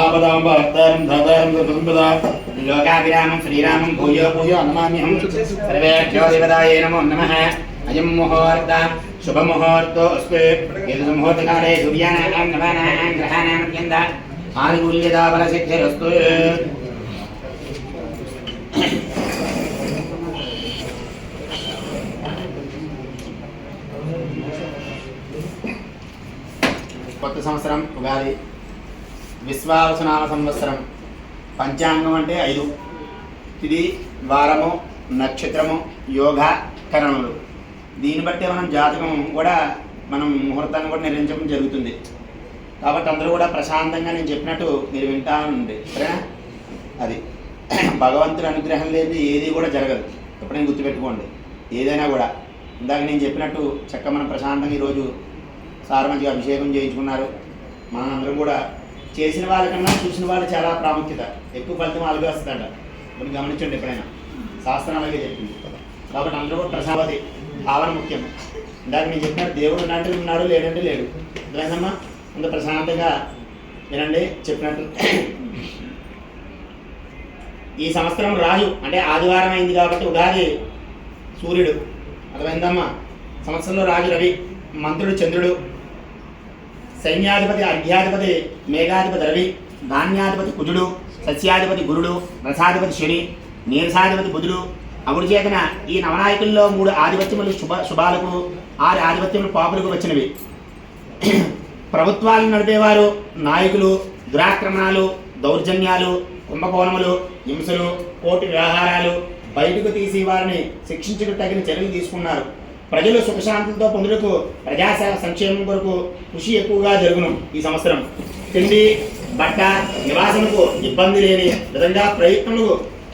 ఆపదాంబహర్తారం ధాతారం సంపదా లోకాభిరామం శ్రీరామం భూయో భూయో నమామ్యహం సర్వేభ్యో దేవతాయే నమో నమః అయం ముహూర్త శుభముహూర్తో అస్తు ఏతద్ ముహూర్తకాలే సూర్యానాం నవానాం గ్రహాణాం అత్యంత ఆనుకూల్యతా బలసిద్ధిరస్తు కొత్త సంవత్సరం ఉగాది విశ్వావసనామ సంవత్సరం పంచాంగం అంటే ఐదు. ఇది వారము నక్షత్రము యోగ కరణములు. దీన్ని బట్టి మనం జాతకం కూడా మనం ముహూర్తాన్ని కూడా నిర్ణయించడం జరుగుతుంది. కాబట్టి అందరూ కూడా ప్రశాంతంగా నేను చెప్పినట్టు మీరు వింటా ఉండే సరేనా? అది. భగవంతుడి అనుగ్రహం లేదు ఏది కూడా జరగదు. ఎప్పుడైనా గుర్తుపెట్టుకోండి. ఏదైనా కూడా. ఇందాక నేను చెప్పినట్టు చక్క మనం ప్రశాంతంగా ఈరోజు సార్ మంచిగా అభిషేకం చేయించుకున్నారు. మనందరం కూడా చేసిన వాళ్ళకన్నా చూసిన వాళ్ళు చాలా ప్రాముఖ్యత. ఎక్కువ ఫలితం అలాగే వస్తుందంట. మనం గమనించండి ఎప్పుడైనా. శాస్త్రం అలాగే చెప్పింది. కాబట్టి అందరూ కూడా భావన ముఖ్యం. ఇందాక నేను చెప్పినట్టు దేవుడు ఉన్నట్టు ఉన్నాడు లేడంటే లేడు. అర్థమైందమ్మా? అంత ప్రశాంతంగా వినండి చెప్పినట్టు. ఈ సంవత్సరం రాజు అంటే ఆదివారం అయింది కాబట్టి ఉగాది సూర్యుడు. అర్థమైందమ్మా? సంవత్సరంలో రాజు రవి మంత్రుడు చంద్రుడు. సైన్యాధిపతి అర్ఘ్యాధిపతి మేఘాధిపతి రవి ధాన్యాధిపతి కుజుడు సస్యాధిపతి గురుడు రసాధిపతి శని నీరసాధిపతి బుధుడు. అగుడు చేతన ఈ నవనాయకుల్లో మూడు ఆధిపత్యములు శుభ శుభాలకు ఆరు ఆధిపత్యములు పాపులకు వచ్చినవి. ప్రభుత్వాలను నడిపేవారు నాయకులు దురాక్రమణాలు దౌర్జన్యాలు కుంభకోణములు హింసలు కోటి వ్యవహారాలు బయటకు తీసి వారిని శిక్షించుకు తగిన చర్యలు తీసుకున్నారు. ప్రజలు సుఖశాంతులతో పొందుటకు ప్రజాసేవ సంక్షేమం కొరకు కృషి ఎక్కువగా జరుగును ఈ సంవత్సరం. తిండి బట్ట నివాసముకు ఇబ్బంది లేని విధంగా ప్రయత్నలు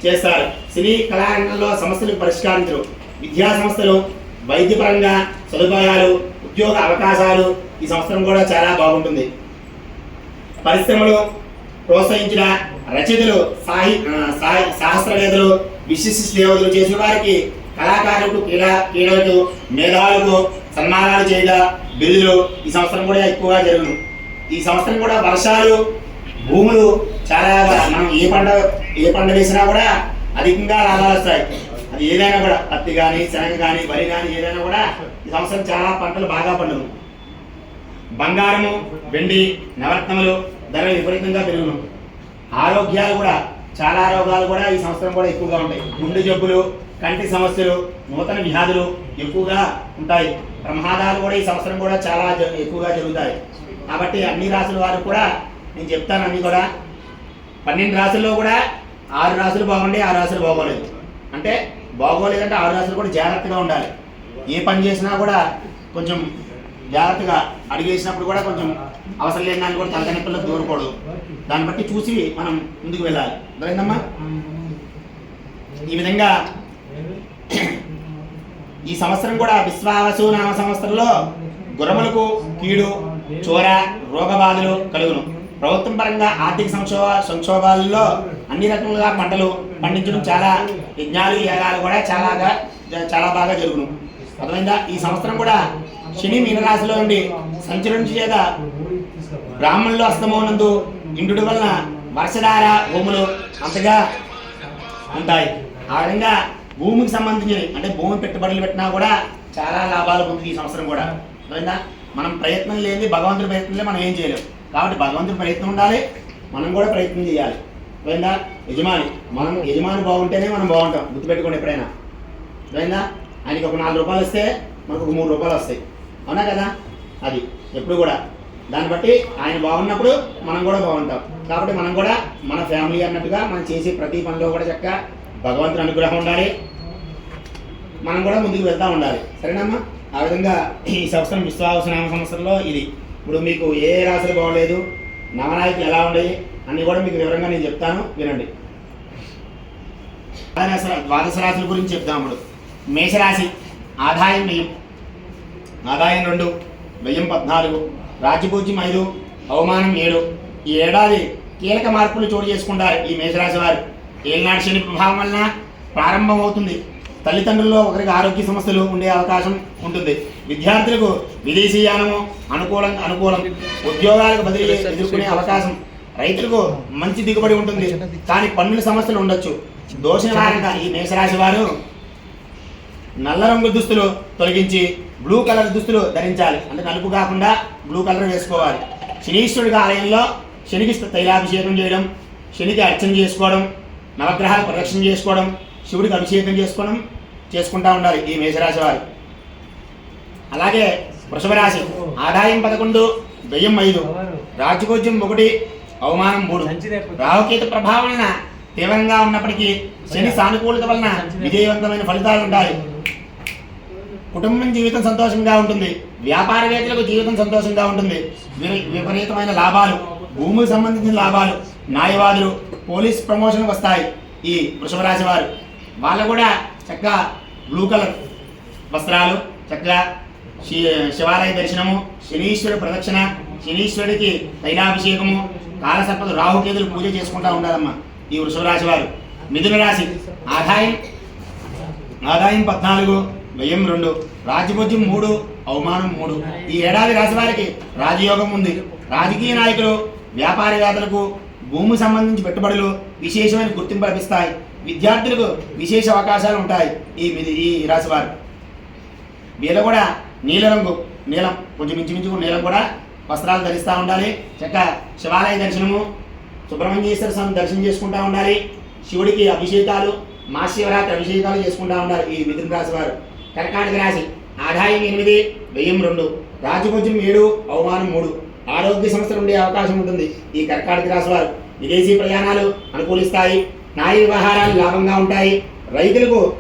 చేస్తారు. సినీ కళారంగంలో సమస్యలు పరిష్కరించరు. విద్యా సంస్థలు వైద్యపరంగా సదుపాయాలు ఉద్యోగ అవకాశాలు ఈ సంవత్సరం కూడా చాలా బాగుంటుంది. పరిశ్రమలు ప్రోత్సహించిన రచయితలు సాహి ఆ, శాస్త్రవేత్తలు విశిష్ట సేవలు చేసిన వారికి కళాకారులకు క్రీడా క్రీడలకు మేధావులకు సన్మానాలు చేయగా బిల్లులు ఈ సంవత్సరం కూడా ఎక్కువగా జరుగును. ఈ సంవత్సరం కూడా వర్షాలు భూములు చాలా మనం ఏ పంట ఏ పంట వేసినా కూడా అధికంగా లాభాలు వస్తాయి. అది ఏదైనా కూడా పత్తి కానీ శనగ కానీ వరి కానీ ఏదైనా కూడా ఈ సంవత్సరం చాలా పంటలు బాగా పండును. బంగారము వెండి నవరత్నములు ధరలు విపరీతంగా పెరుగును. ఆరోగ్యాలు కూడా చాలా రోగాలు కూడా ఈ సంవత్సరం కూడా ఎక్కువగా ఉంటాయి. గుండె జబ్బులు కంటి సమస్యలు నూతన వ్యాధులు ఎక్కువగా ఉంటాయి. ప్రమాదాలు కూడా ఈ సంవత్సరం కూడా చాలా ఎక్కువగా జరుగుతాయి. కాబట్టి అన్ని రాసుల వారు కూడా నేను చెప్తాను అన్నీ కూడా. పన్నెండు రాసుల్లో కూడా ఆరు రాసులు బాగుండే ఆరు రాసులు బాగోలేదు. అంటే బాగోలేదంటే ఆరు రాసులు కూడా జాగ్రత్తగా ఉండాలి. ఏ పని చేసినా కూడా కొంచెం జాగ్రత్తగా అడిగేసినప్పుడు కూడా కొంచెం అవసరం లేని దాన్ని కూడా తలకనెప్పల్లో దూరకూడదు. దాన్ని బట్టి చూసి మనం ముందుకు వెళ్ళాలి. అర్థమైందమ్మా? ఈ విధంగా ఈ సంవత్సరం కూడా విశ్వావసు నామ సంవత్సరంలో గుర్రములకు కీడు చోర రోగబాధలు కలుగును. ప్రభుత్వం పరంగా ఆర్థిక సంక్షోభ సంక్షోభాలలో అన్ని రకములుగా పంటలు పండించడం చాలా యజ్ఞాలు యాగాలు కూడా చాలా చాలా బాగా జరుగును. అర్థమైందా? ఈ సంవత్సరం కూడా శని మీనరాశిలో ఉండి సంచరించి చేత బ్రాహ్మణులు అస్తమోనందు ఇండు వలన వర్షధార భూములు అంతగా ఉంటాయి. ఆ విధంగా భూమికి సంబంధించినవి అంటే భూమి పెట్టుబడులు పెట్టినా కూడా చాలా లాభాలు పొందుతుంది ఈ సంవత్సరం కూడా. అర్థమైందా? మనం ప్రయత్నం లేని భగవంతుడి ప్రయత్నం లేదు మనం ఏం చేయలేము కాబట్టి భగవంతుడి ప్రయత్నం ఉండాలి మనం కూడా ప్రయత్నం చేయాలి. అర్థమైందా? యజమాని మనం యజమాని బాగుంటేనే మనం బాగుంటాం గుర్తుపెట్టుకోండి ఎప్పుడైనా. అర్థమైందా? ఆయనకి ఒక నాలుగు రూపాయలు వస్తే మనకు ఒక మూడు రూపాయలు వస్తాయి. అవునా కదా? అది. ఎప్పుడు కూడా. దాన్ని బట్టి ఆయన బాగున్నప్పుడు మనం కూడా బాగుంటాం. కాబట్టి మనం కూడా మన ఫ్యామిలీ అన్నట్టుగా మనం చేసే ప్రతి పనిలో కూడా చక్కగా భగవంతుని అనుగ్రహం ఉండాలి. మనం కూడా ముందుకు వెళ్తూ ఉండాలి. సరేనమ్మా? ఆ విధంగా ఈ సంవత్సరం విశ్వాసనామ సంవత్సరంలో ఇది. ఇప్పుడు మీకు ఏ రాశులు బాగోలేదు నవనాయకులు ఎలా ఉండేవి అన్నీ కూడా మీకు వివరంగా నేను చెప్తాను. వినండి. ద్వాదశ ద్వాదశ రాశుల గురించి చెప్తాం ఇప్పుడు. మేషరాశి ఆదాయం వ్యయం ఆదాయం రెండు వ్యయం పద్నాలుగు రాజ్యపూజ్యం ఐదు అవమానం ఏడు. ఈ ఏడాది కీలక మార్పులు చోటు చేసుకుంటారు ఈ మేషరాశి వారు. ఏలినాడు శని ప్రభావం వలన ప్రారంభమవుతుంది తల్లిదండ్రుల్లో ఒకరికి ఆరోగ్య సమస్యలు ఉండే అవకాశం ఉంటుంది. విద్యార్థులకు విదేశీయానము అనుకూలం అనుకూలం. ఉద్యోగాలకు బదిలీ ఎదుర్కొనే అవకాశం. రైతులకు మంచి దిగుబడి ఉంటుంది. కానీ పన్నుల సమస్యలు ఉండొచ్చు. దోష నివారణగా ఈ మేషరాశి వారు నల్ల రంగు దుస్తులు తొలగించి బ్లూ కలర్ దుస్తులు ధరించాలి. అంటే నలుపు కాకుండా బ్లూ కలర్ వేసుకోవాలి. శనీశ్వరుడికి ఆలయంలో శనికి తైలాభిషేకం చేయడం శనికి అర్చన చేసుకోవడం నవగ్రహాలు ప్రదక్షిణ చేసుకోవడం శివుడికి అభిషేకం చేసుకోవడం చేసుకుంటూ ఉండాలి ఈ మేషరాశి వారు. అలాగే వృషభ రాశి ఆదాయం పదకొండు వ్యయం ఐదు రాజకోజ్యం ఒకటి అవమానం మూడు. రాహుకేతు ప్రభావం తీవ్రంగా ఉన్నప్పటికీ శని సానుకూలత వలన విజయవంతమైన ఫలితాలు ఉంటాయి. కుటుంబం జీవితం సంతోషంగా ఉంటుంది. వ్యాపారవేత్తలకు జీవితం సంతోషంగా ఉంటుంది. వి- విపరీతమైన లాభాలు భూమికి సంబంధించిన లాభాలు న్యాయవాదులు పోలీస్ ప్రమోషన్ వస్తాయి ఈ వృషభ రాశి వారు. వాళ్ళు కూడా చక్కగా బ్లూ కలర్ వస్త్రాలు చక్కగా శివాలయ దర్శనము శనీశ్వర ప్రదక్షిణ శనీశ్వరుడికి తైలాభిషేకము కాలసర్పద రాహుకేతులు పూజ చేసుకుంటా ఉండాలమ్మా ఈ వృషభ రాశి వారు. మిథున రాశి ఆదాయం ఆదాయం పద్నాలుగు వ్యయం రెండు రాజభోజ్యం మూడు అవమానం మూడు. ఈ ఏడాది రాశి వారికి రాజయోగం ఉంది. రాజకీయ నాయకులు వ్యాపారవేత్తలకు భూమి సంబంధించి పెట్టుబడులు విశేషమైన గుర్తింపు లభిస్తాయి. విద్యార్థులకు విశేష అవకాశాలు ఉంటాయి ఈ ఈ రాశి వారు. వీళ్ళు కూడా నీలరంగు నీలం కొంచెం ఇంచుమించు నీలం కూడా వస్త్రాలు ధరిస్తూ ఉండాలి. చక్క శివాలయ దర్శనము సుబ్రహ్మణ్యేశ్వర స్వామి దర్శనం చేసుకుంటూ ఉండాలి. శివుడికి అభిషేకాలు మహాశివరాత్రి అభిషేకాలు చేసుకుంటూ ఉండాలి ఈ మిథున రాశి వారు. కర్కాటక రాశి. ఆదాయం ఎనిమిది వ్యయం రెండు రాజభుజం ఏడు అవమానం మూడు. ఆరోగ్య సమస్యలు ఉండే అవకాశం ఉంటుంది ఈ కర్కాటక రాశి వారు. విదేశీ ప్రయాణాలు అనుకూలిస్తాయి. న్యాయ వ్యవహారాలు లాభంగా ఉంటాయి. రైతులకు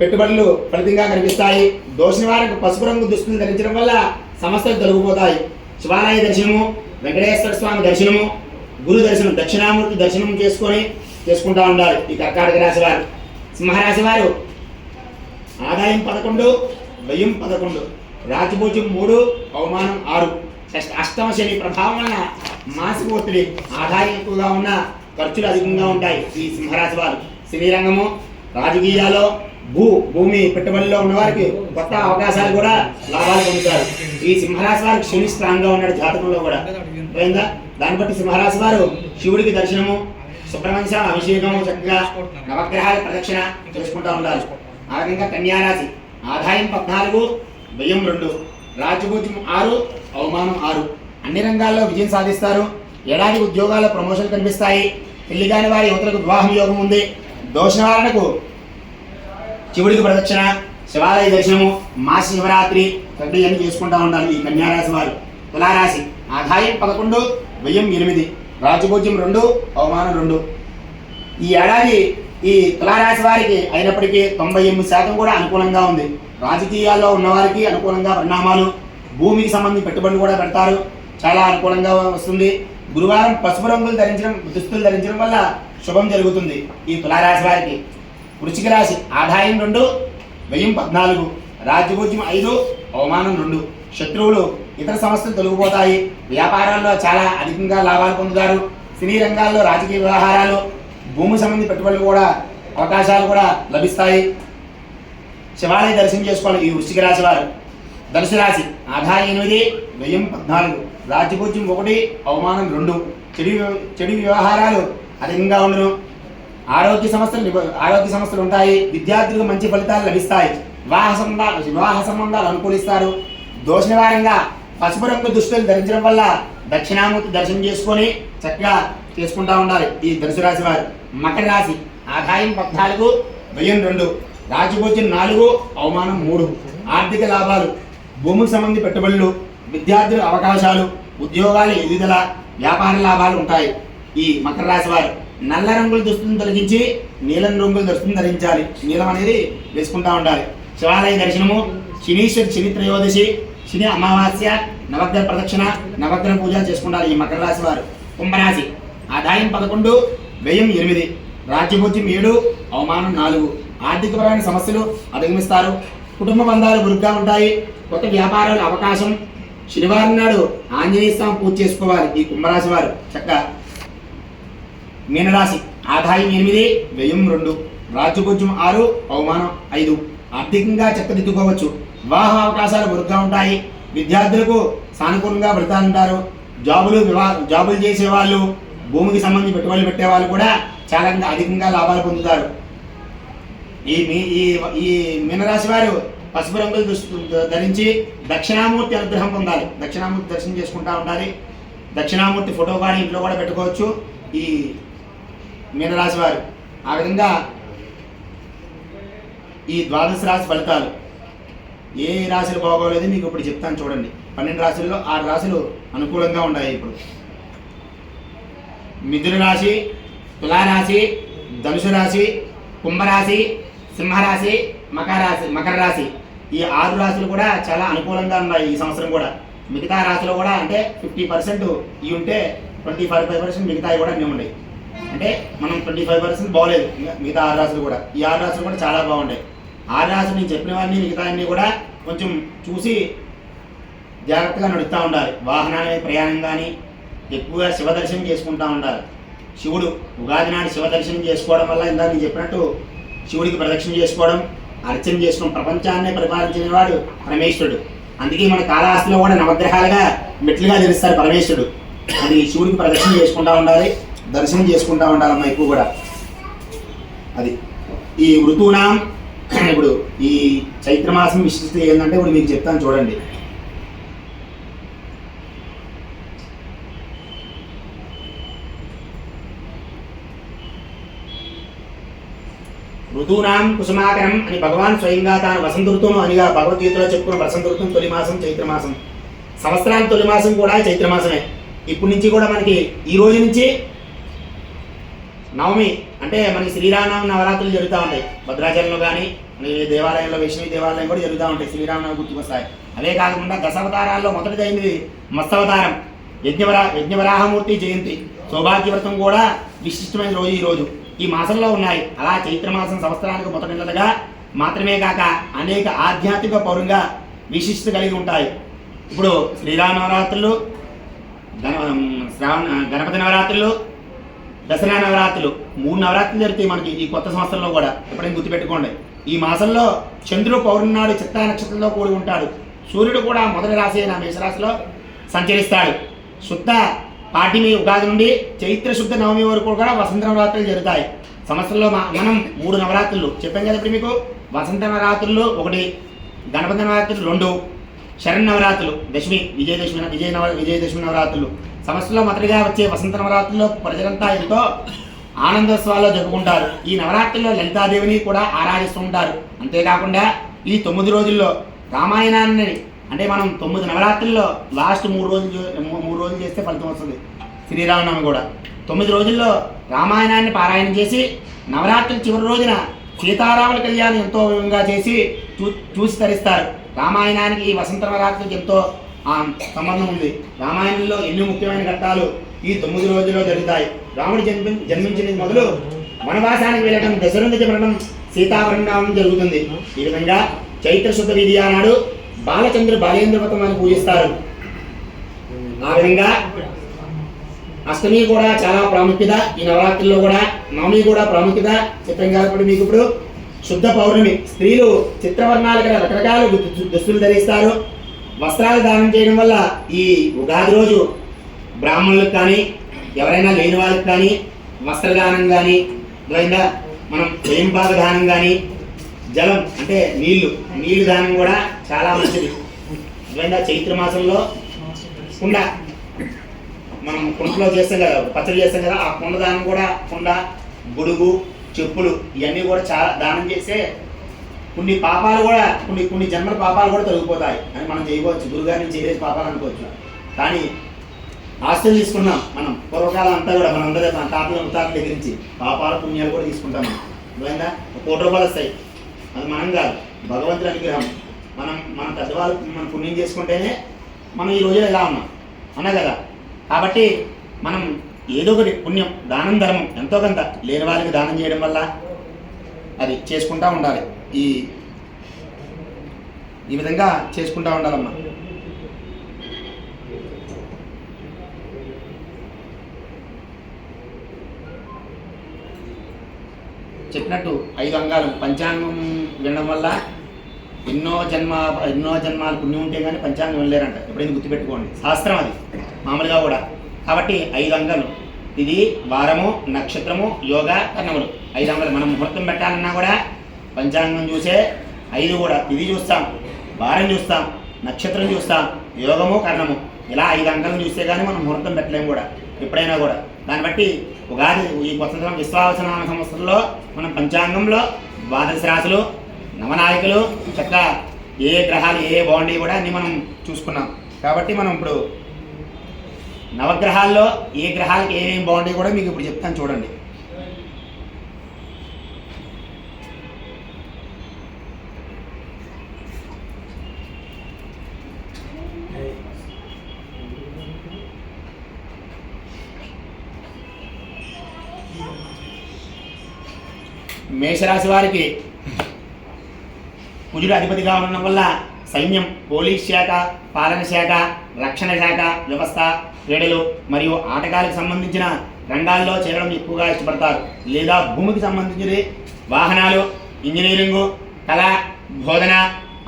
పెట్టుబడులు ఫలితంగా కనిపిస్తాయి. దోష నివారణకు పసుపు రంగు దుస్తులు ధరించడం వల్ల సమస్యలు తొలగిపోతాయి. శివాలయ దర్శనము వెంకటేశ్వర స్వామి దర్శనము గురు దర్శనం దక్షిణామూర్తి దర్శనం చేసుకొని చేసుకుంటా ఉండాలి ఈ కర్కాటక రాశి వారు. సింహరాశి వారు ఆదాయం పదకొండు వ్యయం పదకొండు రాజభోజ్యం మూడు అవమానం ఆరు. అష్టమ శని ప్రభావం వలన మాసిక ఒత్తిడి ఆదాయం ఎక్కువగా ఉన్న ఖర్చులు అధికంగా ఉంటాయి ఈ సింహరాశి వారు. సినీ రంగము రాజకీయాల్లో భూ భూమి పెట్టుబడిలో ఉన్నవారికి కొత్త అవకాశాలు కూడా లాభాలు పొందుతారు. ఈ సింహరాశి వారికి శని స్ట్రాంగ్ ఉన్నాడు జాతకంలో కూడా. పోయిందా దాన్ని బట్టి సింహరాశి వారు శివుడికి దర్శనము సుబ్రహ్మణ్య అభిషేకము చక్కగా నవగ్రహాల ప్రదక్షిణ చేసుకుంటా ఉండాలి ఆ విధంగా కన్యారాశి. ఆదాయం పద్నాలుగు వ్యయం రెండు రాజభోజ్యం ఆరు అవమానం ఆరు. అన్ని రంగాల్లో విజయం సాధిస్తారు. ఏడాది ఉద్యోగాల ప్రమోషన్ కనిపిస్తాయి. పెళ్ళి కాని వారి యువతలకు వివాహం యోగం ఉంది. దోషవారణకు శివుడికి ప్రదక్షిణ శివాలయ దర్శనము మాస శివరాత్రి చక్కగా ఇవన్నీ చేసుకుంటా ఉండాలి ఈ కన్యారాశి వారు. తులారాశి ఆదాయం పదకొండు వ్యయం ఎనిమిది రాజభోజ్యం రెండు అవమానం రెండు. ఈ ఏడాది ఈ తులారాశి వారికి అయినప్పటికీ తొంభై ఎనిమిది శాతం కూడా అనుకూలంగా ఉంది. రాజకీయాల్లో ఉన్నవారికి అనుకూలంగా పరిణామాలు భూమికి సంబంధించి పెట్టుబడులు కూడా పెడతారు. చాలా అనుకూలంగా వస్తుంది. గురువారం పసుపు రంగులు ధరించడం దుస్తులు ధరించడం వల్ల శుభం జరుగుతుంది ఈ తులారాశి వారికి. వృశ్చిక రాశి ఆదాయం రెండు వ్యయం పద్నాలుగు రాజ్యభూజ్యం ఐదు అవమానం రెండు. శత్రువులు ఇతర సమస్యలు తొలగిపోతాయి. వ్యాపారాల్లో చాలా అధికంగా లాభాలు పొందుతారు. సినీ రంగాల్లో రాజకీయ వ్యవహారాలు భూమి సంబంధించి పెట్టుబడులు కూడా అవకాశాలు కూడా లభిస్తాయి. శివాలయ దర్శనం చేసుకోవాలి ఈ వృశ్చిక రాశి వారు. ధనుసు రాశి ఆదాయం ఎనిమిది వ్యయం పద్నాలుగు. రాజ్యపూజ్యం ఒకటి అవమానం రెండు. చెడు చెడు వ్యవహారాలు అధికంగా ఉండను. ఆరోగ్య సమస్యలు ఆరోగ్య సమస్యలు ఉంటాయి. విద్యార్థులకు మంచి ఫలితాలు లభిస్తాయి. వివాహ సంబంధాలు వివాహ సంబంధాలు అనుకూలిస్తారు. దోష నివారంగా పసుపు రంగు దుస్తులు ధరించడం వల్ల దక్షిణామూర్తి దర్శనం చేసుకొని చక్కగా చేసుకుంటా ఉండాలి ఈ ధనుసు రాశి వారు. మకర రాశి ఆదాయం పద్నాలుగు వ్యయం రెండు రాజభోజ్యం నాలుగు అవమానం మూడు ఆర్థిక లాభాలు భూమికి సంబంధించి పెట్టుబడులు విద్యార్థుల అవకాశాలు ఉద్యోగాల ఎదుగుదల వ్యాపార లాభాలు ఉంటాయి. ఈ మకర రాశి వారు నల్ల రంగుల దుస్తులను తొలగించి నీలం రంగుల దుస్తులను ధరించాలి. నీలం అనేది వేసుకుంటా ఉండాలి. శివాలయ దర్శనము శనీశ్వరి శని త్రయోదశి శని అమావాస్య నవగ్రహ ప్రదక్షిణ నవగ్రహ పూజ చేసుకుంటారు ఈ మకర రాశి వారు. కుంభరాశి ఆదాయం పదకొండు వ్యయం ఎనిమిది రాజ్యభోజ్యం ఏడు అవమానం నాలుగు. ఆర్థికపరమైన సమస్యలు అధిగమిస్తారు. కుటుంబ బంధాలు గురుగ్గా ఉంటాయి. కొత్త వ్యాపారాల అవకాశం. శనివారం నాడు ఆంజనేయ స్వామి పూజ చేసుకోవాలి ఈ కుంభరాశి వారు. చక్కగా మీనరాశి. ఆదాయం ఎనిమిది వ్యయం రెండు రాజ్యభోజ్యం ఆరు అవమానం ఐదు. ఆర్థికంగా చక్కదిద్దుకోవచ్చు. వివాహ అవకాశాలు మెరుగ్గా ఉంటాయి. విద్యార్థులకు సానుకూలంగా ఫలితాలుంటారు జాబులు వివా జాబులు చేసేవాళ్ళు భూమికి సంబంధించి పెట్టుబడులు పెట్టేవాళ్ళు కూడా చాలా అధికంగా లాభాలు పొందుతారు. ఈ మీ ఈ ఈ మీనరాశి వారు పసుపు రంగులు దుస్తు ధరించి దక్షిణామూర్తి అనుగ్రహం పొందాలి. దక్షిణామూర్తి దర్శనం చేసుకుంటా ఉండాలి. దక్షిణామూర్తి ఫోటో కానీ ఇంట్లో కూడా పెట్టుకోవచ్చు ఈ మీనరాశి వారు. ఆ విధంగా ఈ ద్వాదశ రాశి ఫలితాలు. ఏ రాశులు బాగోలేదు మీకు ఇప్పుడు చెప్తాను చూడండి. పన్నెండు రాశుల్లో ఆరు రాశులు అనుకూలంగా ఉన్నాయి ఇప్పుడు. మిథున రాశి తులారాశి ధనుసు రాశి కుంభరాశి సింహరాశి మకర రాశి మకర రాశి. ఈ ఆరు రాశులు కూడా చాలా అనుకూలంగా ఉన్నాయి ఈ సంవత్సరం కూడా. మిగతా రాశులు కూడా అంటే ఫిఫ్టీ పర్సెంట్ ఇవి ఉంటే ట్వంటీ ఫైవ్ ఫైవ్ పర్సెంట్ మిగతావి కూడా అన్నీ ఉన్నాయి. అంటే మనం ట్వంటీ ఫైవ్ పర్సెంట్ బాగోలేదు మిగతా ఆరు రాశులు కూడా. ఈ ఆరు రాశులు కూడా చాలా బాగుంటాయి ఆరు రాశులు నేను చెప్పినవన్నీ మిగతా అన్నీ కూడా కొంచెం చూసి జాగ్రత్తగా నడుస్తూ ఉండాలి. వాహనాన్ని ప్రయాణం కానీ ఎక్కువగా శివ దర్శనం చేసుకుంటూ ఉండాలి. శివుడు ఉగాది నాడు శివ దర్శనం చేసుకోవడం వల్ల ఇందాక నేను చెప్పినట్టు శివుడికి ప్రదక్షిణ చేసుకోవడం అర్చన చేసుకోవడం ప్రపంచాన్నే పరిపాలించిన వాడు పరమేశ్వరుడు. అందుకే మన కాళహస్తిలో కూడా నవగ్రహాలుగా మెట్లుగా తెలుస్తారు పరమేశ్వరుడు. అది శివుడికి ప్రదక్షిణ చేసుకుంటూ ఉండాలి దర్శనం చేసుకుంటూ ఉండాలమ్మా ఎక్కువ కూడా. అది. ఈ ఋతువునాం ఇప్పుడు ఈ చైత్రమాసం విశిష్టత ఏంటంటే ఇప్పుడు మీకు చెప్తాను చూడండి. ఋతూనాం కుసుమాకరం అని భగవాన్ స్వయంగా తాను వసంత ఋతువును అనిగా భగవద్గీతలో చెప్పుకున్న వసంత ఋతువు తొలి మాసం చైత్రమాసం. సంవత్సరాల తొలి మాసం కూడా చైత్రమాసమే. ఇప్పటి నుంచి కూడా మనకి ఈ రోజు నుంచి నవమి అంటే మనకి శ్రీరామనవమి నవరాత్రులు జరుగుతూ ఉంటాయి. భద్రాచలంలో కానీ మనకి దేవాలయంలో వైష్ణవి దేవాలయం కూడా జరుగుతూ ఉంటాయి శ్రీరామనవమి గుర్తుకొస్తాయి. అవే కాకుండా దశావతారాల్లో మొదటిదైనది మత్స్యవతారం యజ్ఞవరా యజ్ఞవరాహమూర్తి జయంతి. సౌభాగ్యవ్రతం కూడా విశిష్టమైన రోజు ఈ రోజు. ఈ మాసంలో ఉన్నాయి. అలా చైత్రమాసం సంవత్సరానికి మొదటి నెలలుగా మాత్రమే కాక అనేక ఆధ్యాత్మిక పౌరంగా విశిష్టత కలిగి ఉంటాయి. ఇప్పుడు శ్రీరామ నవరాత్రులు గణ శ్రావణ గణపతి నవరాత్రులు దసరా నవరాత్రులు. మూడు నవరాత్రులు జరుగుతాయి మనకి ఈ కొత్త సంవత్సరంలో కూడా ఎప్పుడైనా గుర్తుపెట్టుకోండి. ఈ మాసంలో చంద్రుడు పౌర్ణమి నాడు చిత్తా నక్షత్రంలో కూడి ఉంటాడు. సూర్యుడు కూడా మొదటి రాశి అయిన మేషరాశిలో సంచరిస్తాడు. శుద్ధ పాటిమి ఉగాది నుండి చైత్ర శుద్ధ నవమి వరకు కూడా వసంత నవరాత్రులు జరుగుతాయి. సంవత్సరంలో మనం మూడు నవరాత్రులు. చెప్పాం కదా ఇప్పుడు మీకు? వసంత నవరాత్రులు ఒకటి గణపతి నవరాత్రులు రెండు శరణ్ నవరాత్రులు దశమి విజయదశమి విజయ నవ విజయదశమి నవరాత్రులు. సంవత్సరంలో మొదటిగా వచ్చే వసంత నవరాత్రుల్లో ప్రజలంతా ఎంతో ఆనందోత్సవాల్లో జరుపుకుంటారు. ఈ నవరాత్రుల్లో లలితాదేవిని కూడా ఆరాధిస్తూ ఉంటారు. అంతేకాకుండా ఈ తొమ్మిది రోజుల్లో రామాయణాన్ని అంటే మనం తొమ్మిది నవరాత్రుల్లో లాస్ట్ మూడు రోజులు రోజులు చేస్తే ఫలితం వస్తుంది. శ్రీరామనవమి కూడా. తొమ్మిది రోజుల్లో రామాయణాన్ని పారాయణం చేసి నవరాత్రి చివరి రోజున సీతారాముల కళ్యాణం ఎంతో విధంగా చేసి చూ చూసి తరిస్తారు. రామాయణానికి ఈ వసంత నవరాత్రికి ఎంతో సంబంధం ఉంది. రామాయణంలో ఎన్ని ముఖ్యమైన ఘట్టాలు ఈ తొమ్మిది రోజుల్లో జరుగుతాయి. రాముడు జన్మి జన్మించినది మొదలు వనవాసానికి వెళ్ళడం దశరథ చెప్పడం సీతావరణం జరుగుతుంది. ఈ విధంగా చైత్ర శుద్ధ విధి ఆనాడు బాలచంద్ర బాలేంద్ర వ్రతం అని పూజిస్తారు. ఆ విధంగా అష్టమి కూడా చాలా ప్రాముఖ్యత ఈ నవరాత్రుల్లో కూడా నవమి కూడా ప్రాముఖ్యత చెప్పాం కాబట్టి మీకు ఇప్పుడు శుద్ధ పౌర్ణమి. స్త్రీలు చిత్రవర్ణాలు గల రకరకాల దుస్తులు ధరిస్తారు. వస్త్రాలు దానం చేయడం వల్ల ఈ ఉగాది రోజు బ్రాహ్మణులకు కానీ ఎవరైనా లేని వాళ్ళకి కానీ వస్త్రదానం కానీ లేదా మనం స్వయంపాక దానం కానీ జలం అంటే నీళ్ళు నీళ్ళు దానం కూడా చాలా మంచిది. లేదా చైత్ర మాసంలో కుండ. మనం కుండలో చేస్తాం కదా పచ్చడి చేస్తాం కదా ఆ కుండ దానం కూడా కుండ గొడుగు చెప్పులు ఇవన్నీ కూడా చాలా దానం చేస్తే కొన్ని పాపాలు కూడా కొన్ని కొన్ని జన్మల పాపాలు కూడా తొలగిపోతాయి అని మనం చేయవచ్చు. గురుగారిని చేయలేని పాపాలు అనుకోవచ్చు. కానీ ఆస్తులు తీసుకున్నాం మనం. పూర్వకాలం అంతా కూడా మనం అందరూ మన తాతల ముత్తాతల దగ్గర నుంచి పాపాలు పుణ్యాలు కూడా తీసుకుంటాం మనం. అర్థమైందా? ఒక కోటి రూపాయలు వస్తాయి. అది మనం కాదు. భగవంతుడి అనుగ్రహం. మనం మన పెద్దవాళ్ళు మనం పుణ్యం చేసుకుంటేనే మనం ఈ రోజు ఇలా ఉన్నాం? అన్నా కదా? కాబట్టి మనం ఏదో ఒకటి పుణ్యం దానం ధర్మం ఎంతో కొంత లేని వాళ్ళకి దానం చేయడం వల్ల అది చేసుకుంటా ఉండాలి. ఈ ఈ విధంగా చేసుకుంటా ఉండాలమ్మా. చెప్పినట్టు ఐదు అంగాలు పంచాంగం వినడం వల్ల ఎన్నో జన్మ ఎన్నో జన్మాలు పుణ్యం ఉంటే కానీ పంచాంగం వెళ్ళలేరంట. ఎప్పుడైనా గుర్తుపెట్టుకోండి. శాస్త్రం అది. మామూలుగా కూడా. కాబట్టి ఐదు అంకెలు ఇది వారము నక్షత్రము యోగ కర్ణములు. ఐదు అంకెలు మనం ముహూర్తం పెట్టాలన్నా కూడా పంచాంగం చూసే ఐదు కూడా. ఇది చూస్తాం వారం చూస్తాం నక్షత్రం చూస్తాం యోగము కర్ణము. ఇలా ఐదు అంకెలను చూస్తే కానీ మనం ముహూర్తం పెట్టలేము కూడా. ఎప్పుడైనా కూడా. దాన్ని బట్టి ఉగాది ఈ కొత్త సంవత్సరం విశ్వాసనామ సంవత్సరంలో మనం పంచాంగంలో ద్వాదశ రాశులు నవనాయకులు చక్కగా ఏ గ్రహాలు ఏ బాగుండి కూడా అన్నీ మనం చూసుకున్నాం. కాబట్టి మనం ఇప్పుడు నవగ్రహాల్లో ఏ గ్రహాలకి ఏమేమి బాగుండి కూడా మీకు ఇప్పుడు చెప్తాను చూడండి. మేషరాశి వారికి కుజుడు అధిపతిగా ఉండడం వల్ల సైన్యం పోలీస్ శాఖ పాలన శాఖ రక్షణ శాఖ వ్యవస్థ క్రీడలు మరియు ఆటగాళ్ళకు సంబంధించిన రంగాల్లో చేరడం ఎక్కువగా ఇష్టపడతారు. లేదా భూమికి సంబంధించినది వాహనాలు ఇంజనీరింగు కళ బోధన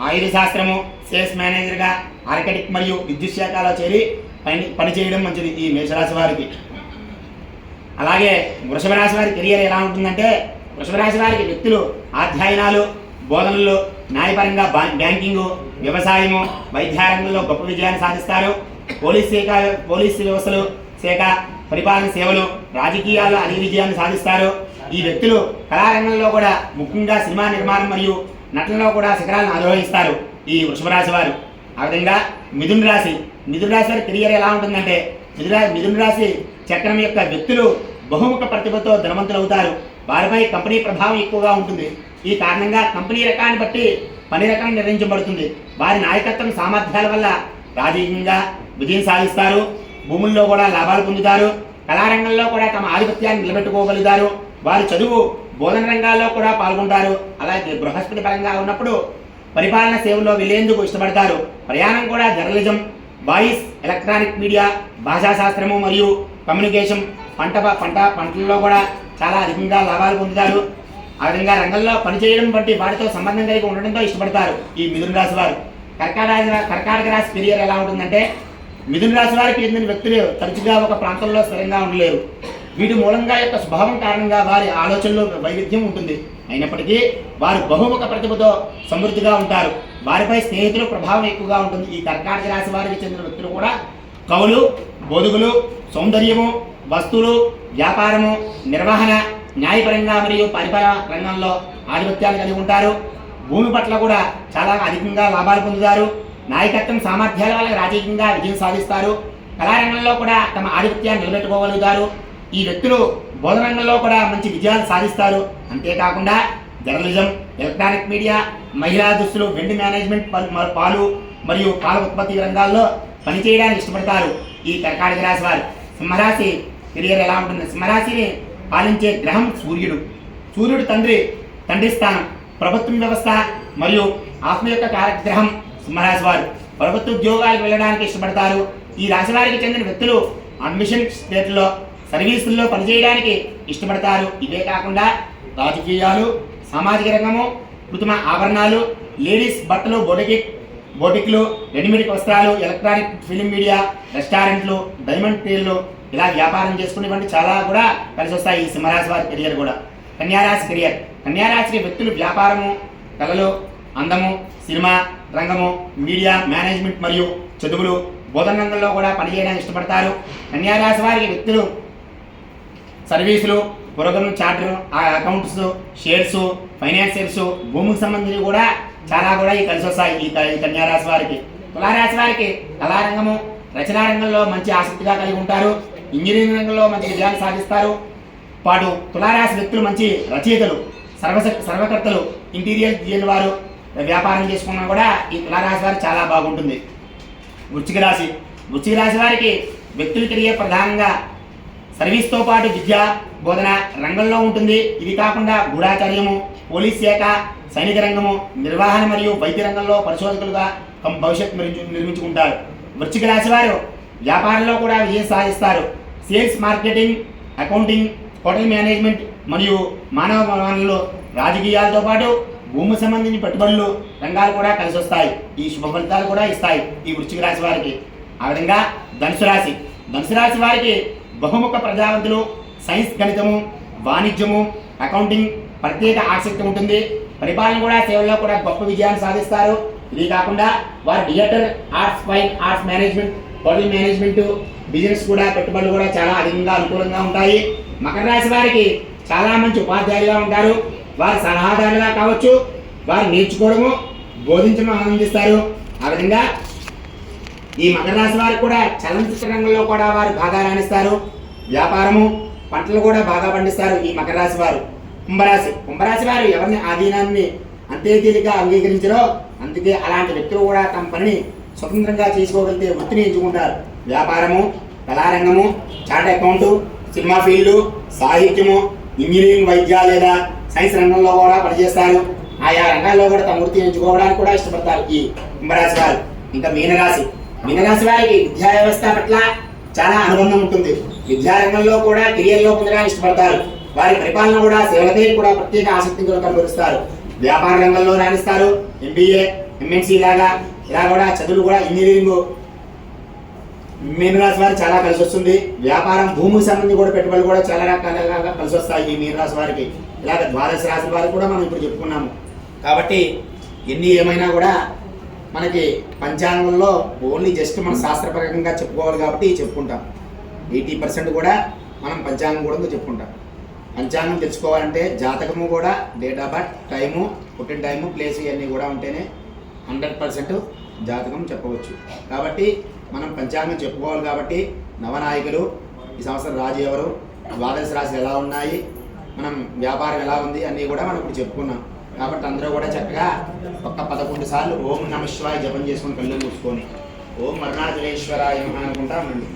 ఆయుధ శాస్త్రము సేల్స్ మేనేజర్గా ఆర్కిటెక్ట్ మరియు విద్యుత్ శాఖలో చేరి పని పనిచేయడం మంచిది ఈ మేషరాశి వారికి. అలాగే వృషభ రాశి వారి కెరియర్ ఎలా ఉంటుందంటే వృషభ రాశి వారికి వ్యక్తులు అధ్యయనాలు బోధనలు న్యాయపరంగా బా- బ్యాంకింగు వ్యవసాయము వైద్యారంగంలో గొప్ప విజయాన్ని సాధిస్తారు. పోలీస్ శాఖ పోలీసు వ్యవస్థలు శాఖ పరిపాలన సేవలు రాజకీయాల్లో అనేక విజయాన్ని సాధిస్తారు. ఈ వ్యక్తులు కళారంగంలో కూడా ముఖ్యంగా సినిమా నిర్మాణం మరియు నటనలో కూడా శిఖరాలను అధిరోహిస్తారు ఈ వృషభరాశి వారు. ఆ విధంగా మిథున రాశి మిథున రాశి వారి కెరియర్ ఎలా ఉంటుందంటే మిథున మిథున రాశి చక్రం యొక్క వ్యక్తులు బహుముఖ ప్రతిభతో ధనవంతులు అవుతారు వారిపై కంపెనీ ప్రభావం ఎక్కువగా ఉంటుంది. ఈ కారణంగా కంపెనీ రకాన్ని బట్టి పని రకం నిర్ణయించబడుతుంది. వారి నాయకత్వం సామర్థ్యాల వల్ల రాజకీయంగా విజయం సాధిస్తారు. భూముల్లో కూడా లాభాలు పొందుతారు. కళారంగంలో కూడా తమ ఆధిపత్యాన్ని నిలబెట్టుకోగలుగుతారు. వారి చదువు బోధన రంగాల్లో కూడా పాల్గొంటారు. అలాగే బృహస్పతి పరంగా ఉన్నప్పుడు పరిపాలన సేవల్లో వెళ్ళేందుకు ఇష్టపడతారు. ప్రయాణం కూడా జర్నలిజం వాయిస్ ఎలక్ట్రానిక్ మీడియా భాషాశాస్త్రము మరియు కమ్యూనికేషన్ పంట పంట పంటల్లో కూడా చాలా అధికంగా లాభాలు పొందుతారు. ఆ విధంగా రంగంలో పనిచేయడం వంటి వాటితో సంబంధం కలిగి ఉండడంతో ఇష్టపడతారు ఈ మిథున రాశి వారు. కర్కాటక రాశి కర్కాటక రాశి కెరియర్ ఎలా ఉంటుందంటే మిథున రాశి వారికి చెందిన వ్యక్తులు తరచుగా ఒక ప్రాంతంలో స్థిరంగా ఉండలేరు. వీటి మూలంగా యొక్క స్వభావం కారణంగా వారి ఆలోచనలో వైవిధ్యం ఉంటుంది. అయినప్పటికీ వారు బహుముఖ ప్రతిభతో సమృద్ధిగా ఉంటారు. వారిపై స్నేహితుల ప్రభావం ఎక్కువగా ఉంటుంది. ఈ కర్కాటక రాశి వారికి చెందిన వ్యక్తులు కూడా కవులు బోధకులు సౌందర్యము వస్తువులు వ్యాపారము నిర్వహణ న్యాయపరంగా మరియు పరిపాలన రంగంలో ఆధిపత్యాలు కలిగి ఉంటారు. భూమి పట్ల కూడా చాలా అధికంగా లాభాలు పొందుతారు. నాయకత్వం సామర్థ్యాల వల్ల రాజకీయంగా విజయం సాధిస్తారు. కళారంగంలో కూడా తమ ఆధిపత్యాన్ని నిలబెట్టుకోగలుగుతారు. ఈ వ్యక్తులు బోధన రంగంలో కూడా మంచి విజయాలు సాధిస్తారు. అంతేకాకుండా జర్నలిజం ఎలక్ట్రానిక్ మీడియా మహిళా దుస్తులు వెండి మేనేజ్మెంట్ పాలు మరియు పాల ఉత్పత్తి రంగాల్లో పనిచేయడానికి ఇష్టపడతారు ఈ కర్కాటక రాశి వారు. సింహరాశి కెరియర్ ఎలా ఉంటుంది? సింహరాశిని పాలించే గ్రహం సూర్యుడు. సూర్యుడు తండ్రి తండ్రి స్థానం ప్రభుత్వం వ్యవస్థ మరియు ఆత్మ యొక్క కార్యగ్రహం సింహరాశి వారు. ప్రభుత్వ ఉద్యోగాలకు వెళ్ళడానికి ఇష్టపడతారు. ఈ రాశి వారికి చెందిన వ్యక్తులు అడ్మిషన్ స్టేట్లో సర్వీసుల్లో పనిచేయడానికి ఇష్టపడతారు. ఇవే కాకుండా రాజకీయాలు సామాజిక రంగము కృత్రిమ ఆభరణాలు లేడీస్ బట్టలు బొటిక్ బోటిక్లు రెడీమేడ్ వస్త్రాలు ఎలక్ట్రానిక్ ఫిలిం మీడియా రెస్టారెంట్లు డైమండ్ పేర్లు ఇలా వ్యాపారం చేసుకునేటువంటి చాలా కూడా కలిసి వస్తాయి ఈ సింహరాశి వారి కెరియర్ కూడా. కన్యారాశి కెరియర్ కన్యారాశి వ్యక్తులు వ్యాపారము కళలు అందము సినిమా రంగము మీడియా మేనేజ్మెంట్ మరియు చదువులు బోధన రంగంలో కూడా పనిచేయడానికి ఇష్టపడతారు. కన్యారాశి వారికి వ్యక్తులు సర్వీసులు పురోగమన చార్టర్ అకౌంట్స్ షేర్స్ ఫైనాన్షియల్స్ భూమికి సంబంధించి కూడా చాలా కూడా ఈ కలిసి వస్తాయి ఈ ఈ కన్యారాశి వారికి. తులారాశి వారికి కళారంగము రచనా రంగంలో మంచి ఆసక్తిగా కలిగి ఉంటారు. ఇంజనీరింగ్ రంగంలో మంచి విజయాన్ని సాధిస్తారు. పాటు తులారాశి వ్యక్తులు మంచి రచయితలు సర్వ సర్వకర్తలు ఇంటీరియర్ డిజైన్ వారు వ్యాపారం చేసుకున్నా కూడా ఈ తులారాశి వారు చాలా బాగుంటుంది. వృచ్చిక రాశి. వృచ్చిక రాశి వారికి వ్యక్తులు తిరిగే ప్రధానంగా సర్వీస్తో పాటు విద్య బోధన రంగంలో ఉంటుంది. ఇది కాకుండా గూఢాచార్యము పోలీస్ శాఖ సైనిక రంగము నిర్వహణ మరియు వైద్య రంగంలో పరిశోధకులుగా తమ భవిష్యత్తు నిర్మించుకుంటారు. వృచ్చిక రాశి వారు వ్యాపారంలో కూడా విజయం సాధిస్తారు sales marketing accounting hotel management మరియు మానవ వనరులు రాజకీయాలతో పాటు భూమి సంబంధించిన పెట్టుబడులు రంగాలు కూడా కలిసి వస్తాయి. ఈ శుభ ఫలితాలు కూడా ఇస్తాయి ఈ వృశ్చిక రాశి వారికి. ఆ విధంగా ధనుసు రాశి. ధనుసు రాశి వారికి బహుముఖ ప్రజావంతులు సైన్స్ గణితము వాణిజ్యము అకౌంటింగ్ ప్రత్యేక ఆసక్తి ఉంటుంది. పరిపాలన కూడా సేవల్లో కూడా గొప్ప విజయాన్ని సాధిస్తారు. ఇది కాకుండా వారు theatre arts fine arts management body management business కూడా పెట్టుబడులు కూడా చాలా అధికంగా అనుకూలంగా ఉంటాయి. మకర రాశి వారికి చాలా మంచి ఉపాధ్యాయులుగా ఉంటారు. వారు సలహాదారులుగా కావచ్చు వారు నేర్చుకోవడము బోధించడం ఆనందిస్తారు. ఆ విధంగా ఈ మకర రాశి వారికి కూడా చలనచిత్ర రంగంలో కూడా వారు బాగా రాణిస్తారు. వ్యాపారము పంటలు కూడా బాగా పండిస్తారు ఈ మకర రాశి వారు. కుంభరాశి కుంభరాశి వారు ఎవరిని ఆధీనాన్ని అంతే తేలిక అంగీకరించరో అందుకే అలాంటి వ్యక్తులు కూడా తమ పనిని స్వతంత్రంగా చేసుకోగలిగితే వృత్తిని ఎంచుకుంటారు. వ్యాపారము కళారంగము చార్ట్ అకౌంటు సినిమా ఫీల్డ్ సాహిత్యము ఇంజనీరింగ్ వైద్య లేదా సైన్స్ రంగంలో కూడా పనిచేస్తారు. ఆయా రంగాల్లో కూడా తమ వృత్తి ఎంచుకోవడానికి కూడా ఇష్టపడతారు ఈ కుంభరాశి వారు. ఇంకా మీనరాశి. మీనరాశి వారికి విద్యా వ్యవస్థ పట్ల చాలా అనుబంధం ఉంటుంది. విద్యారంగంలో కూడా కెరియర్లో పొందడానికి ఇష్టపడతారు. వారి పరిపాలన కూడా సేవలపై కూడా ప్రత్యేక ఆసక్తి కనబరుస్తారు వ్యాపార రంగంలో రాణిస్తారు. ఎంబీఏ ఎంఎన్సీ లాగా ఇలా కూడా చదువులు కూడా ఇంజనీరింగ్. మీనరాశి వారికి చాలా కలిసి వస్తుంది. వ్యాపారం భూమికి సంబంధించి కూడా పెట్టుబడులు కూడా చాలా రకాలుగా కలిసి వస్తాయి ఈ మీనరాశి వారికి. ఇలాగ ద్వాదశ రాశి వారికి కూడా మనం ఇప్పుడు చెప్పుకున్నాము. కాబట్టి ఎన్ని ఏమైనా కూడా మనకి పంచాంగంలో ఓన్లీ జస్ట్ మన శాస్త్రపరంగా చెప్పుకోవాలి కాబట్టి చెప్పుకుంటాం. ఎయిటీ పర్సెంట్ కూడా మనం పంచాంగం కూడా చెప్పుకుంటాం? పంచాంగం తెచ్చుకోవాలంటే జాతకము కూడా డేట్ ఆఫ్ బర్త్ టైము పుట్టిన టైము ప్లేస్ ఇవన్నీ కూడా ఉంటేనే హండ్రెడ్ పర్సెంట్ జాతకం చెప్పవచ్చు. కాబట్టి మనం పంచాంగం చెప్పుకోవాలి కాబట్టి నవనాయకులు ఈ సంవత్సరం రాజు ఎవరు ద్వాదశ రాశులు ఎలా ఉన్నాయి మనం వ్యాపారం ఎలా ఉంది అన్నీ కూడా మనం ఇప్పుడు చెప్పుకున్నాం. కాబట్టి అందరూ కూడా చక్కగా ఒక్క పదకొండు సార్లు ఓం నమశివాయ జపం చేసుకుని కళ్ళు మూసుకొని ఓం అరుణాచలేశ్వరాయ నమః అనుకుంటా ఉండండి.